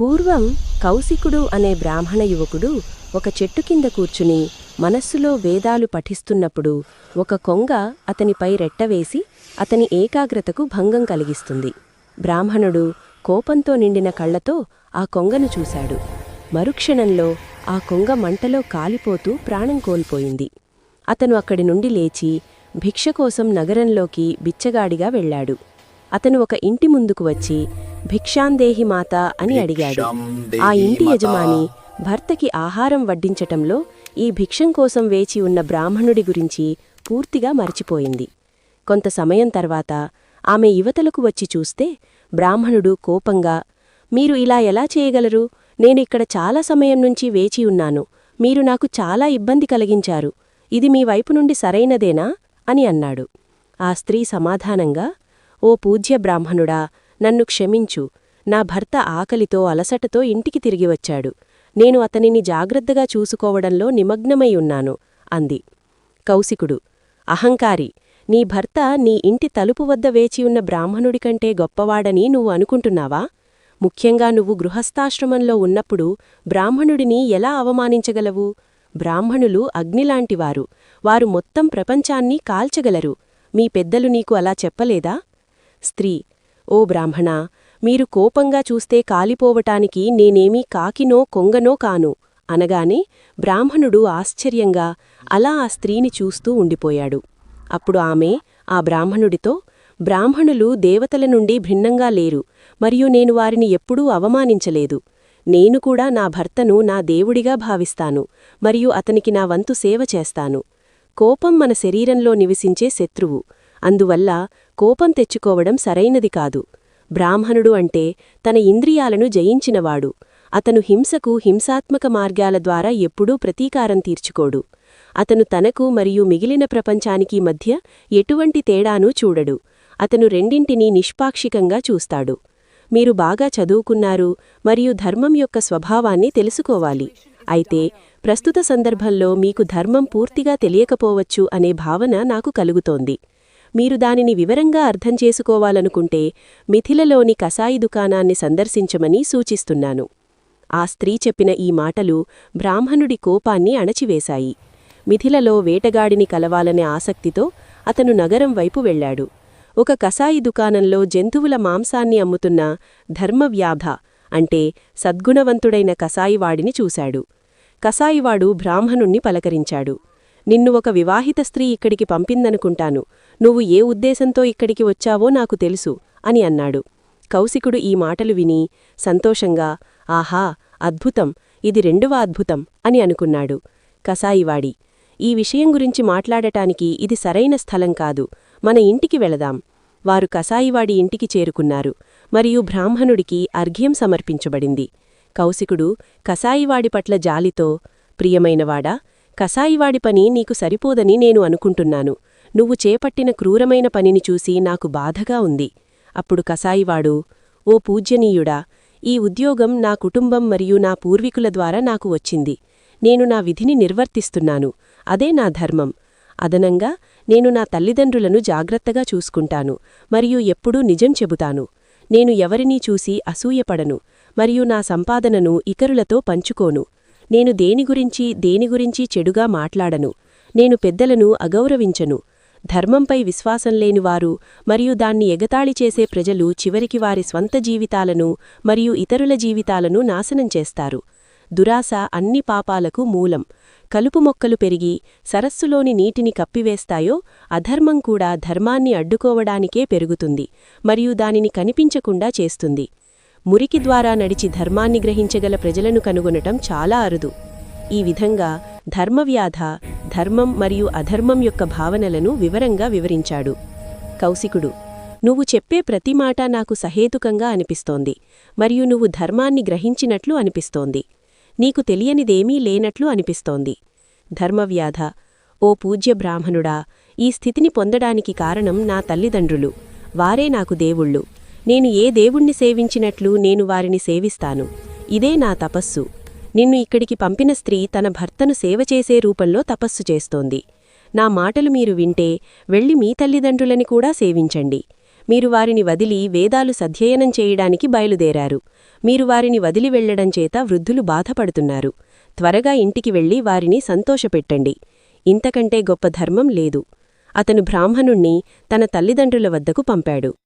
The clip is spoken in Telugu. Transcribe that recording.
పూర్వం కౌశికుడు అనే బ్రాహ్మణ యువకుడు ఒక చెట్టు కింద కూర్చుని మనస్సులో వేదాలు పఠిస్తున్నప్పుడు ఒక కొంగ అతనిపై రెట్టవేసి అతని ఏకాగ్రతకు భంగం కలిగిస్తుంది. బ్రాహ్మణుడు కోపంతో నిండిన కళ్ళతో ఆ కొంగను చూశాడు. మరుక్షణంలో ఆ కొంగ మంటలో కాలిపోతూ ప్రాణం కోల్పోయింది. అతను అక్కడి నుండి లేచి భిక్ష కోసం నగరంలోకి బిచ్చగాడిగా వెళ్ళాడు. అతను ఒక ఇంటి ముందుకు వచ్చి భిక్షాందేహి మాత అని అడిగాడు. ఆ ఇంటి యజమాని భర్తకి ఆహారం వడ్డించటంలో ఈ భిక్షం కోసం వేచి ఉన్న బ్రాహ్మణుడి గురించి పూర్తిగా మర్చిపోయింది. కొంత సమయం తర్వాత ఆమె యువతలకు వచ్చి చూస్తే బ్రాహ్మణుడు కోపంగా మీరు ఇలా ఎలా చేయగలరు? నేను ఇక్కడ చాలా సమయం నుంచి వేచి ఉన్నాను. మీరు నాకు చాలా ఇబ్బంది కలిగించారు. ఇది మీ వైపు నుండి సరైనదేనా? అని అన్నాడు. ఆ స్త్రీ సమాధానంగా ఓ పూజ్య బ్రాహ్మణుడా నన్ను క్షమించు. నా భర్త ఆకలితో అలసటతో ఇంటికి తిరిగి వచ్చాడు. నేను అతనిని జాగ్రత్తగా చూసుకోవడంలో నిమగ్నమై ఉన్నాను అంది. కౌశికుడు అహంకారి నీ భర్త నీ ఇంటి తలుపు వద్ద వేచియున్న బ్రాహ్మణుడి కంటే గొప్పవాడని నువ్వు అనుకుంటున్నావా? ముఖ్యంగా నువ్వు గృహస్థాశ్రమంలో ఉన్నప్పుడు బ్రాహ్మణుడిని ఎలా అవమానించగలవు? బ్రాహ్మణులు అగ్నిలాంటివారు. వారు మొత్తం ప్రపంచాన్ని కాల్చగలరు. మీ పెద్దలు నీకు అలా చెప్పలేదా? స్త్రీ ఓ బ్రాహ్మణా మీరు కోపంగా చూస్తే కాలిపోవటానికి నేనేమీ కాకినో కొంగనో కాను అనగానే బ్రాహ్మణుడు ఆశ్చర్యంగా అలా ఆ స్త్రీని చూస్తూ ఉండిపోయాడు. అప్పుడు ఆమె ఆ బ్రాహ్మణుడితో బ్రాహ్మణులు దేవతల నుండి భిన్నంగా లేరు మరియు నేను వారిని ఎప్పుడూ అవమానించలేదు. నేను కూడా నా భర్తను నా దేవుడిగా భావిస్తాను మరియు అతనికి నా వంతు సేవ చేస్తాను. కోపం మన శరీరంలో నివసించే శత్రువు. అందువల్ల కోపం తెచ్చుకోవడం సరైనది కాదు. బ్రాహ్మణుడు అంటే తన ఇంద్రియాలను జయించినవాడు. అతను హింసకు హింసాత్మక మార్గాల ద్వారా ఎప్పుడూ ప్రతీకారం తీర్చుకోడు. అతను తనకు మరియు మిగిలిన ప్రపంచానికి మధ్య ఎటువంటి తేడానూ చూడడు. అతను రెండింటినీ నిష్పాక్షికంగా చూస్తాడు. మీరు బాగా చదువుకున్నారు మరియు ధర్మం యొక్క స్వభావాన్ని తెలుసుకోవాలి. అయితే ప్రస్తుత సందర్భంలో మీకు ధర్మం పూర్తిగా తెలియకపోవచ్చు అనే భావన నాకు కలుగుతోంది. మీరు దానిని వివరంగా అర్థం చేసుకోవాలనుకుంటే మిథిలలోని కసాయి దుకాణాన్ని సందర్శించమని సూచిస్తున్నాను. ఆ స్త్రీ చెప్పిన ఈ మాటలు బ్రాహ్మణుడి కోపాన్ని అణచివేశాయి. మిథిలలో వేటగాడిని కలవాలనే ఆసక్తితో అతను నగరం వైపు వెళ్ళాడు ఒక కసాయి దుకాణంలో జంతువుల మాంసాన్ని అమ్ముతున్న ధర్మవ్యాధ అంటే సద్గుణవంతుడైన కసాయివాడిని చూశాడు. కసాయివాడు బ్రాహ్మణుణ్ణి పలకరించాడు. నిన్ను ఒక వివాహిత స్త్రీ ఇక్కడికి పంపిందనుకుంటాను. నువ్వు ఏ ఉద్దేశంతో ఇక్కడికి వచ్చావో నాకు తెలుసు అని అన్నాడు. కౌశికుడు ఈ మాటలు విని సంతోషంగా ఆహా అద్భుతం ఇది రెండవ అద్భుతం అని అనుకున్నాడు. కసాయివాడి ఈ విషయం గురించి మాట్లాడటానికి ఇది సరైన స్థలం కాదు మన ఇంటికి వెళదాం వారు కసాయివాడి ఇంటికి చేరుకున్నారు. మరియు బ్రాహ్మణుడికి అర్ఘ్యం సమర్పించబడింది. కౌశికుడు కసాయివాడి పట్ల జాలితో ప్రియమైనవాడా కసాయివాడి పని నీకు సరిపోదని నేను అనుకుంటున్నాను. నువ్వు చేపట్టిన క్రూరమైన పనిని చూసి నాకు బాధగా ఉంది. అప్పుడు కసాయివాడు ఓ పూజ్యనీయుడా ఈ ఉద్యోగం నా కుటుంబం మరియు నా పూర్వీకుల ద్వారా నాకు వచ్చింది. నేను నా విధిని నిర్వర్తిస్తున్నాను. అదే నా ధర్మం. అదనంగా నేను నా తల్లిదండ్రులను జాగ్రత్తగా చూసుకుంటాను మరియు ఎప్పుడూ నిజం చెబుతాను. నేను ఎవరినీ చూసి అసూయపడను మరియు నా సంపాదనను ఇతరులతో పంచుకోను. నేను దేని గురించి దేని గురించి చెడుగా మాట్లాడను? నేను పెద్దలను అగౌరవించను. ధర్మంపై విశ్వాసం లేనివారు మరియు దాన్ని ఎగతాళి చేసే ప్రజలు చివరికి వారి స్వంత జీవితాలను మరియు ఇతరుల జీవితాలను నాశనం చేస్తారు. దురాశ అన్ని పాపాలకు మూలం. కలుపు మొక్కలు పెరిగి సరస్సులోని నీటిని కప్పివేస్తాయో అధర్మం కూడా ధర్మాన్ని అడ్డుకోవడానికే పెరుగుతుంది మరియు దానిని కనిపించకుండా చేస్తుంది. మురికి ద్వారా నడిచి ధర్మాన్ని గ్రహించగల ప్రజలను కనుగొనటం చాలా అరుదు. ఈ విధంగా ధర్మవ్యాధ ధర్మం మరియు అధర్మం యొక్క భావనలను వివరంగా వివరించాడు. కౌశికుడు నువ్వు చెప్పే ప్రతి మాట నాకు సహేతుకంగా అనిపిస్తోంది మరియు నువ్వు ధర్మాన్ని గ్రహించినట్లు అనిపిస్తోంది. నీకు తెలియనిదేమీ లేనట్లు అనిపిస్తోంది. ధర్మవ్యాధ ఓ పూజ్య బ్రాహ్మణుడా ఈ స్థితిని పొందడానికి కారణం నా తల్లిదండ్రులు. వారే నాకు దేవుళ్ళు. నేను ఏ దేవుణ్ణి సేవించినట్లు నేను వారిని సేవిస్తాను. ఇదే నా తపస్సు. నిన్ను ఇక్కడికి పంపిన స్త్రీ తన భర్తను సేవ చేసే రూపంలో తపస్సు చేస్తోంది. నా మాటలు మీరు వింటే వెళ్ళి మీ తల్లిదండ్రులని కూడా సేవించండి. మీరు వారిని వదిలి వేదాలు సధ్యయనం చేయడానికి బయలుదేరారు. మీరు వారిని వదిలి వెళ్ళడం చేత వృద్ధులు బాధపడుతున్నారు. త్వరగా ఇంటికి వెళ్ళి వారిని సంతోషపెట్టండి. ఇంతకంటే గొప్ప ధర్మం లేదు. అతను బ్రాహ్మణుణ్ణి తన తల్లిదండ్రుల వద్దకు పంపాడు.